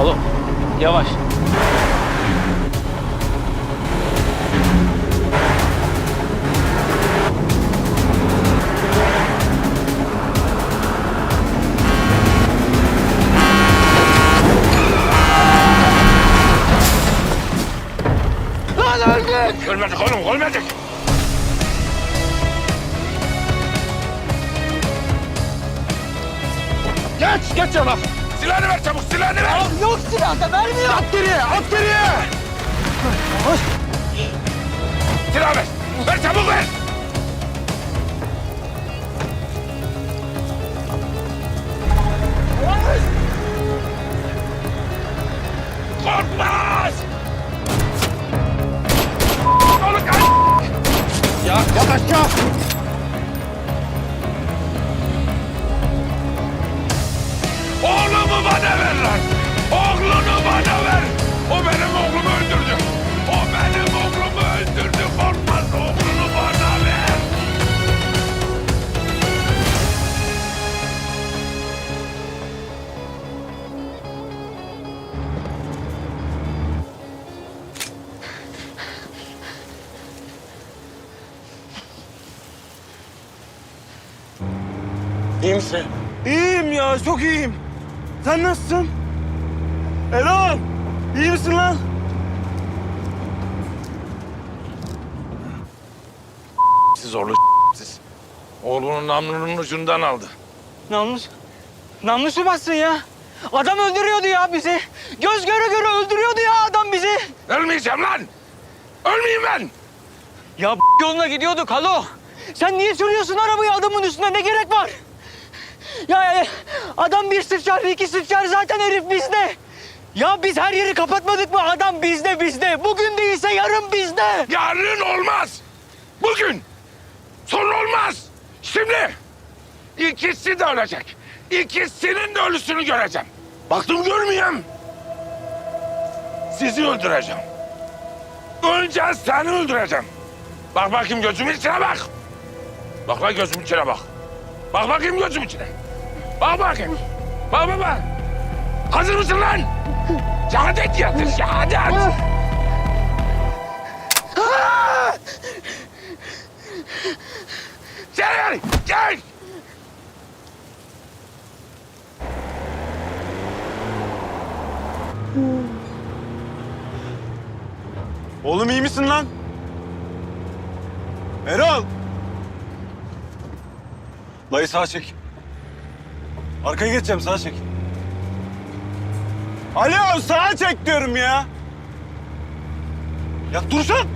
Alo. Yavaş. Lan öldük! Ölmedik oğlum, ölmedik. Geç, geç yana. Silahını ver çabuk, silahını ver. Yok silah da vermiyor. At geriye, at geriye. Silah ver. Ver çabuk ver. Korkmaz. Oğlum kaç. Ya yat aşağı. İyi misin? İyiyim ya, çok iyiyim. Sen nasılsın? Erol, iyi misin lan? Siz zorlu siz. Oğlunun namlunun ucundan aldı. Namus mu bassın ya? Adam öldürüyordu ya bizi. Göz göre göre öldürüyordu ya adam bizi. Ölmeyeceğim lan. Ölmeyeyim ben. Ya yoluna gidiyorduk, halo. Sen niye sürüyorsun arabayı adamın üstüne? Ne gerek var? Ya adam bir sıçrar, iki sıçrar zaten herif bizde. Ya biz her yeri kapatmadık mı? Adam bizde, bizde. Bugün değilse yarın bizde. Yarın olmaz. Bugün. Sonra olmaz. Şimdi. İkisi de ölecek. İkisinin de ölüsünü göreceğim. Baktım görmeyeyim. Sizi öldüreceğim. Önce seni öldüreceğim. Bak bakayım gözümün içine bak. Bak lan gözümün içine bak. Bak bakayım gözümün içine. Bak bakayım. Bak bak bak. Hazır mısın lan? Şehadet yatır, şehadet. Gel, gel. Oğlum iyi misin lan? Erol! Dayı sağa çek. Arkaya geçeceğim sağa çek. Alo sağa çek diyorum ya. Ya dursan.